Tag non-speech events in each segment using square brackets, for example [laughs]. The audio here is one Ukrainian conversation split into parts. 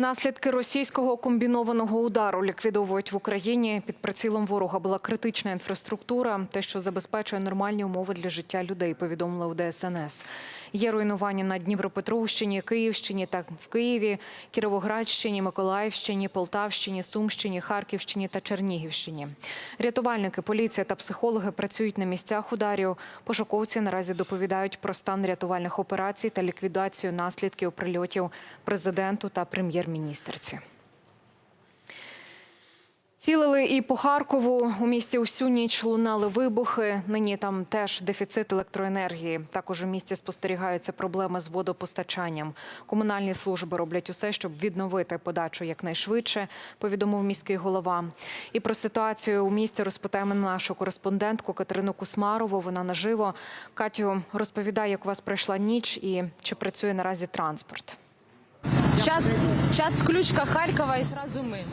Наслідки російського комбінованого удару ліквідовують в Україні. Під прицілом ворога була критична інфраструктура, те, що забезпечує нормальні умови для життя людей. Повідомили в ДСНС. Є руйнування на Дніпропетровщині, Київщині та в Києві, Кіровоградщині, Миколаївщині, Полтавщині, Сумщині, Харківщині та Чернігівщині. Рятувальники, поліція та психологи працюють на місцях ударів. Пошуковці наразі доповідають про стан рятувальних операцій та ліквідацію наслідків прильотів президенту та прем'єр-міністерці. Цілили і по Харкову. У місті усю ніч лунали вибухи. Нині там теж дефіцит електроенергії. Також у місті спостерігаються проблеми з водопостачанням. Комунальні служби роблять усе, щоб відновити подачу якнайшвидше, повідомив міський голова. І про ситуацію у місті розпитаємо нашу кореспондентку Катерину Кусмарову. Вона наживо. Катю, розповідай, як у вас пройшла ніч і чи працює наразі транспорт. Сейчас, сейчас включка Харькова и сразу мы.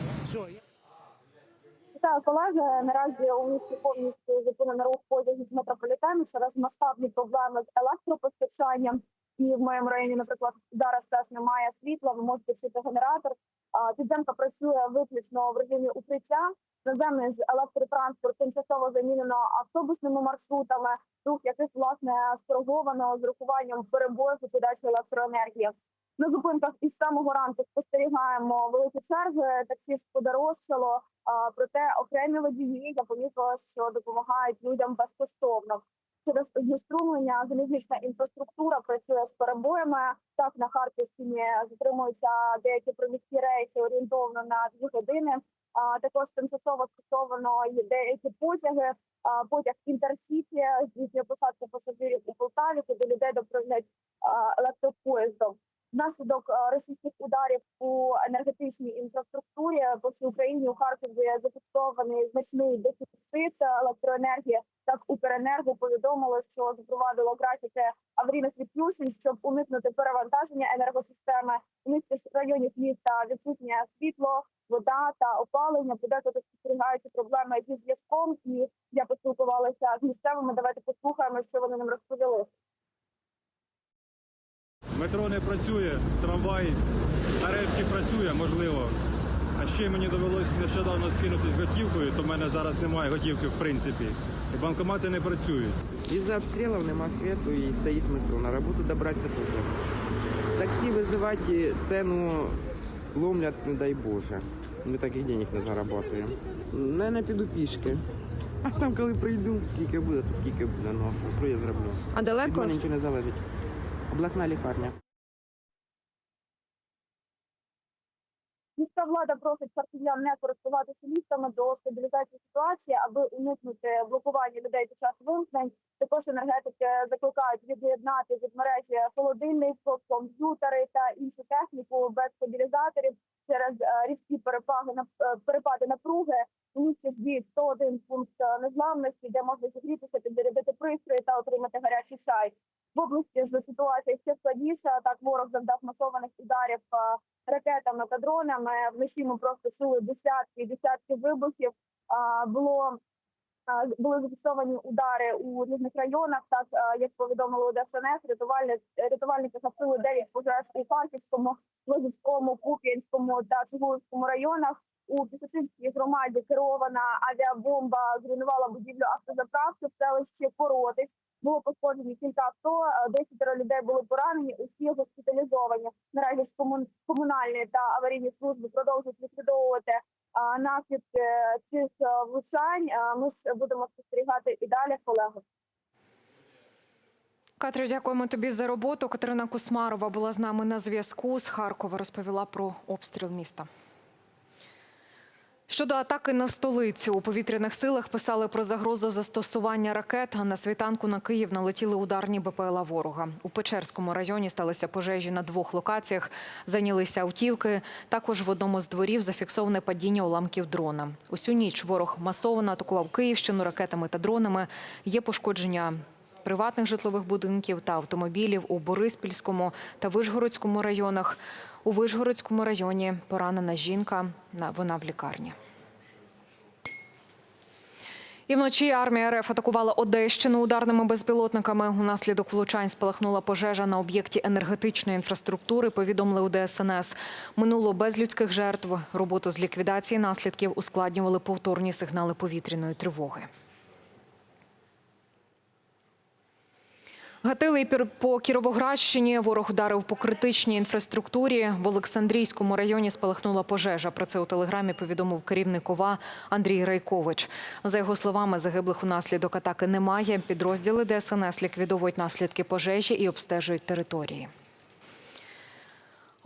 Так, колеги, наразі у місті повністю зупинено рух потягів метрополітену через масштабні проблеми з електропостачанням. І в моєму районі, наприклад, зараз теж немає світла. Ви можете чути генератор. Підземка працює виключно в режимі укриття. Наземний ж електротранспорт тимчасово замінено автобусними маршрутами, рух яких власне скориговано з урахуванням перебоїв у електроенергії. На зупинках із самого ранку спостерігаємо великі черги. Таксі ж подорожчало. Проте окремі водії я помітила, що допомагають людям безкоштовно. Через знеструмлення залізнична інфраструктура працює з перебоями. Так на Харківщині затримуються деякі приміські рейси орієнтовно на дві години. А також тимчасово скасовано є деякі потяги. А, потяг інтерсіті здійснює посадку пасажирів у Полтаві, куди людей доправлять а, електропоїздом. Внаслідок е, російських ударів у енергетичній інфраструктурі по всій Україні у Харкові зафіксований значний дефіцит електроенергії. Так Укренерго повідомило, що запровадило графіки аварійних відключень, щоб уникнути перевантаження енергосистеми. У місті районів міста відсутнє світло, вода та опалення. Подекуди спостерігаються проблеми зі зв'язком. І я поспілкувалася з місцевими. Давайте послухаємо, що вони нам розповіли. Метро не працює, трамвай нарешті працює, можливо. А ще мені довелося нещодавно скинутися готівкою, то в мене зараз немає готівки в принципі. І банкомати не працюють. Из-за обстрелов нема свету и стоит метро. На работу добраться тоже. Такси вызывать и цену ломлят, не дай Боже. Ми таких денег не заработаємо. Наверное, піду пішки. [laughs] А там, коли прийду, скільки буде, то скільки буде. Ну, а що, що я зроблю? А Від далеко? мене нічого не залежить. Обласна лікарня. Міська влада просить харків'ян не користуватися ліфтами до стабілізації ситуації, аби уникнути блокування людей під час вимкнень. Також енергетики закликають від'єднати від мережі холодильник, комп'ютери та іншу техніку без стабілізаторів через е, різкі перепаги на е, перепади напруги. У місті ж 101 пункт е, незламності, де можна зігрітися, підзарядити пристрої та отримати гарячий чай. В області ж ситуація ще складніша. Так ворог завдав масованих ударів е, ракетами та дронами. Вночі ми просто чули десятки десятки вибухів. Було були зафіксовані удари у різних районах. Так як повідомили ДСНС, рятувальники, рятувальники гасили 9 пожеж у Харківському, Лозівському, Куп'янському та Чугуївському районах. У Пісочинській громаді керована авіабомба зруйнувала будівлю автозаправки в селищі Поротись. Було пошкоджені кілька авто, е, десятеро людей були поранені, усі госпіталізовані. Наразі ж комунальні та аварійні служби продовжують ліквідовувати наслідки цих е, влучань. Е, Ми ж будемо спостерігати і далі, колеги. Катрю, дякуємо тобі за роботу. Катерина Кусмарова була з нами на зв'язку з Харкова. Розповіла про обстріл міста. Щодо атаки на столицю у повітряних силах писали про загрозу застосування ракет. На світанку на Київ налетіли ударні БПЛА ворога. У Печерському районі сталися пожежі на двох локаціях. Зайнялися автівки. Також в одному з дворів зафіксоване падіння уламків дрона. Усю ніч ворог масово атакував Київщину ракетами та дронами. Є пошкодження приватних житлових будинків та автомобілів у Бориспільському та Вишгородському районах. У Вишгородському районі поранена жінка, вона в лікарні. І вночі армія РФ атакувала Одещину ударними безпілотниками. Унаслідок влучань спалахнула пожежа на об'єкті енергетичної інфраструктури. Повідомили у ДСНС. Минуло без людських жертв. Роботу з ліквідації наслідків ускладнювали повторні сигнали повітряної тривоги. Гатили по Кіровоградщині. Ворог ударив по критичній інфраструктурі. В Олександрійському районі спалахнула пожежа. Про це у телеграмі повідомив керівник ОВА Андрій Райкович. За його словами, загиблих унаслідок атаки немає. Підрозділи ДСНС ліквідовують наслідки пожежі і обстежують території.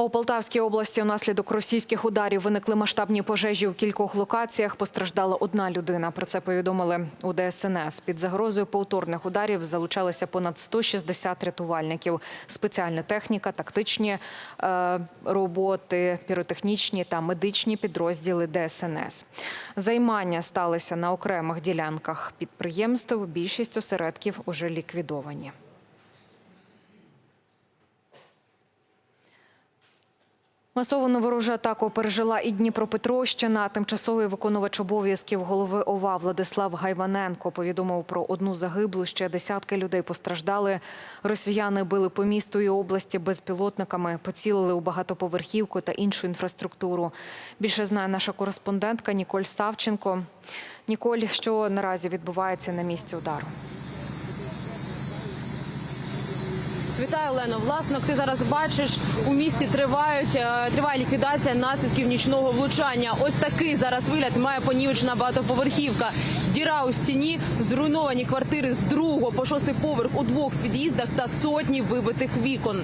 У Полтавській області унаслідок російських ударів виникли масштабні пожежі у кількох локаціях. Постраждала одна людина. Про це повідомили у ДСНС. Під загрозою повторних ударів залучалися понад 160 рятувальників. Спеціальна техніка, тактичні е, роботи, піротехнічні та медичні підрозділи ДСНС. Займання сталися на окремих ділянках підприємств. Більшість осередків уже ліквідовані. Масовану ворожу атаку пережила і Дніпропетровщина. Тимчасовий виконувач обов'язків голови ОВА Владислав Гайваненко повідомив про одну загиблу. Ще десятки людей постраждали. Росіяни били по місту і області безпілотниками, поцілили у багатоповерхівку та іншу інфраструктуру. Більше знає наша кореспондентка Ніколь Савченко. Ніколь, що наразі відбувається на місці удару? Вітаю, Олено. Власно, ти зараз бачиш, у місті тривають е, триває ліквідація наслідків нічного влучання. Ось такий зараз вигляд має понівечна багатоповерхівка. Діра у стіні, зруйновані квартири з другого по шостий поверх у двох під'їздах та сотні вибитих вікон.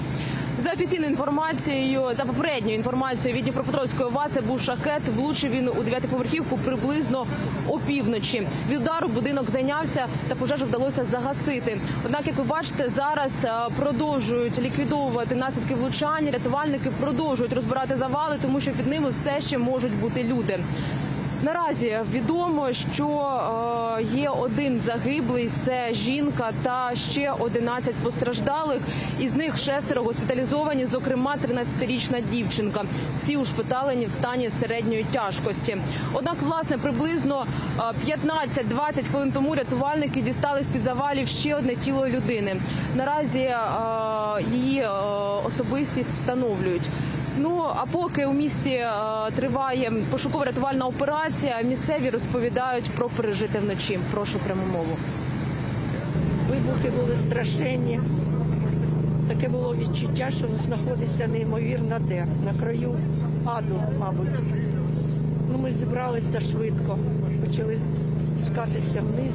За офіційною інформацією, за попередньою інформацією від Дніпропетровської ОВА, це був шахет. Влучив він у дев'ятиповерхівку приблизно опівночі. Від удару будинок зайнявся та пожежу вдалося загасити. Однак, як ви бачите, зараз е, продовжують ліквідовувати наслідки влучання. Рятувальники продовжують розбирати завали, тому що під ними все ще можуть бути люди. Наразі відомо, що е, є один загиблий, це жінка та ще 11 постраждалих. Із них шестеро госпіталізовані, зокрема 13-річна дівчинка. Всі ушпиталені в стані середньої тяжкості. Однак, власне, приблизно е, 15-20 хвилин тому рятувальники дістали з під завалів ще одне тіло людини. Наразі е, її е, особистість встановлюють. Ну а поки у місті е, триває пошуково-рятувальна операція, місцеві розповідають про пережите вночі. Прошу пряму мову. Вибухи були страшенні. Таке було відчуття, що знаходишся неймовірно де, на краю аду, мабуть. Ну, ми зібралися швидко, почали спускатися вниз.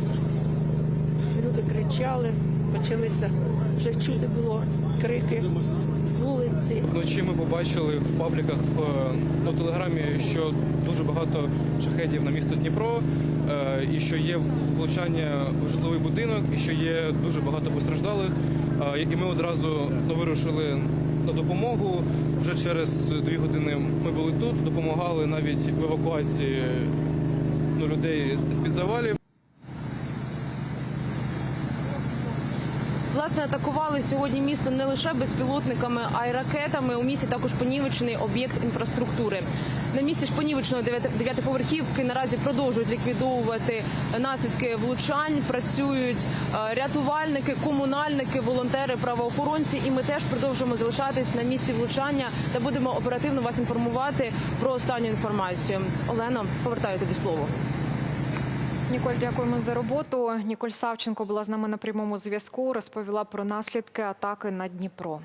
Люди кричали, почалися вже чути було крики з вулиці. Вночі ми побачили в пабліках на телеграмі, що дуже багато шахедів на місто Дніпро, е, і що є влучання в житловий будинок, і що є дуже багато постраждалих. Е, І ми одразу вирушили на допомогу. Вже через дві години ми були тут, допомагали навіть в евакуації ну, людей з під завалів. Власне, атакували сьогодні місто не лише безпілотниками, а й ракетами. У місті також понівечений об'єкт інфраструктури. На місці ж понівеченої дев'яти- дев'ятиповерхівки наразі продовжують ліквідовувати наслідки влучань. Працюють е, рятувальники, комунальники, волонтери, правоохоронці. І ми теж продовжуємо залишатись на місці влучання та будемо оперативно вас інформувати про останню інформацію. Олено, повертаю тобі слово. Ніколь, дякуємо за роботу. Ніколь Савченко була з нами на прямому зв'язку. Розповіла про наслідки атаки на Дніпро.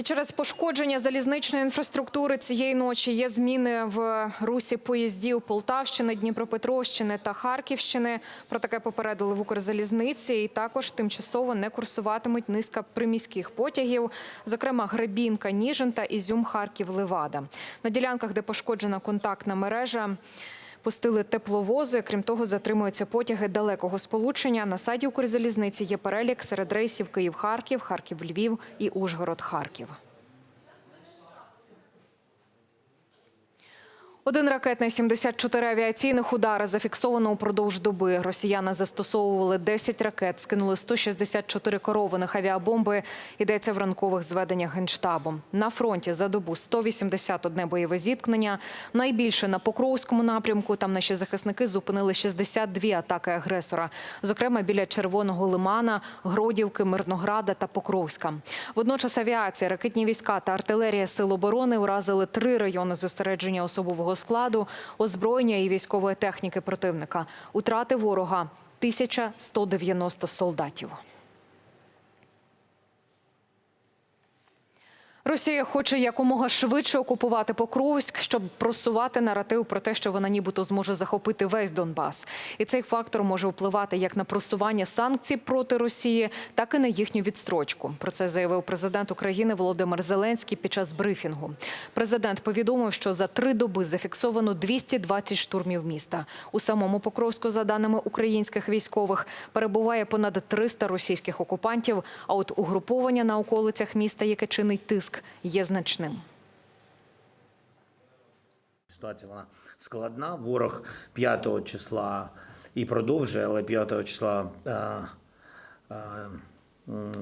І через пошкодження залізничної інфраструктури цієї ночі є зміни в русі поїздів Полтавщини, Дніпропетровщини та Харківщини. Про таке попередили в Укрзалізниці. І також тимчасово не курсуватимуть низка приміських потягів, зокрема Гребінка, Ніжин та Ізюм, Харків, Левада. На ділянках, де пошкоджена контактна мережа. Пустили тепловози. Крім того, затримуються потяги далекого сполучення. На сайті Укрзалізниці є перелік серед рейсів Київ-Харків, Харків-Львів і Ужгород-Харків. Один ракетний 74 авіаційних удари зафіксовано упродовж доби. Росіяни застосовували 10 ракет, скинули 164 керованих авіабомби. Йдеться в ранкових зведеннях Генштабу. На фронті за добу 181 бойове зіткнення. Найбільше на Покровському напрямку. Там наші захисники зупинили 62 атаки агресора. Зокрема, біля Червоного лимана, Гродівки, Мирнограда та Покровська. Водночас авіація, ракетні війська та артилерія Сил оборони уразили три райони зосередження особового складу, озброєння і військової техніки противника. Утрати ворога 1190 солдатів. Росія хоче якомога швидше окупувати Покровськ, щоб просувати наратив про те, що вона нібито зможе захопити весь Донбас. І цей фактор може впливати як на просування санкцій проти Росії, так і на їхню відстрочку. Про це заявив президент України Володимир Зеленський під час брифінгу. Президент повідомив, що за три доби зафіксовано 220 штурмів міста. У самому Покровську, за даними українських військових, перебуває понад 300 російських окупантів. А от угруповання на околицях міста, яке чинить тиск, є значним. Ситуація вона складна. Ворог 5 числа і продовжує, але 5 числа е, е,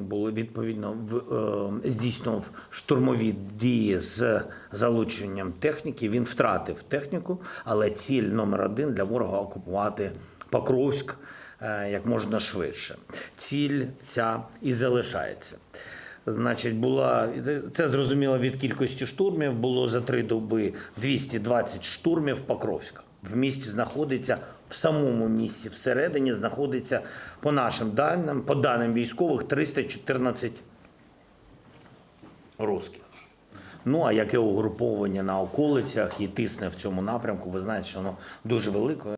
було відповідно в, е, здійснював штурмові дії з залученням техніки. Він втратив техніку, але ціль номер один для ворога окупувати Покровськ е, як можна швидше. Ціль ця і залишається. Значить, була це зрозуміло від кількості штурмів. Було за три доби 220 штурмів Покровська. В місті знаходиться в самому місті всередині знаходиться по нашим даним, по даним військових 314 русських. Ну а яке угруповання на околицях і тисне в цьому напрямку, ви знаєте, що воно дуже велике.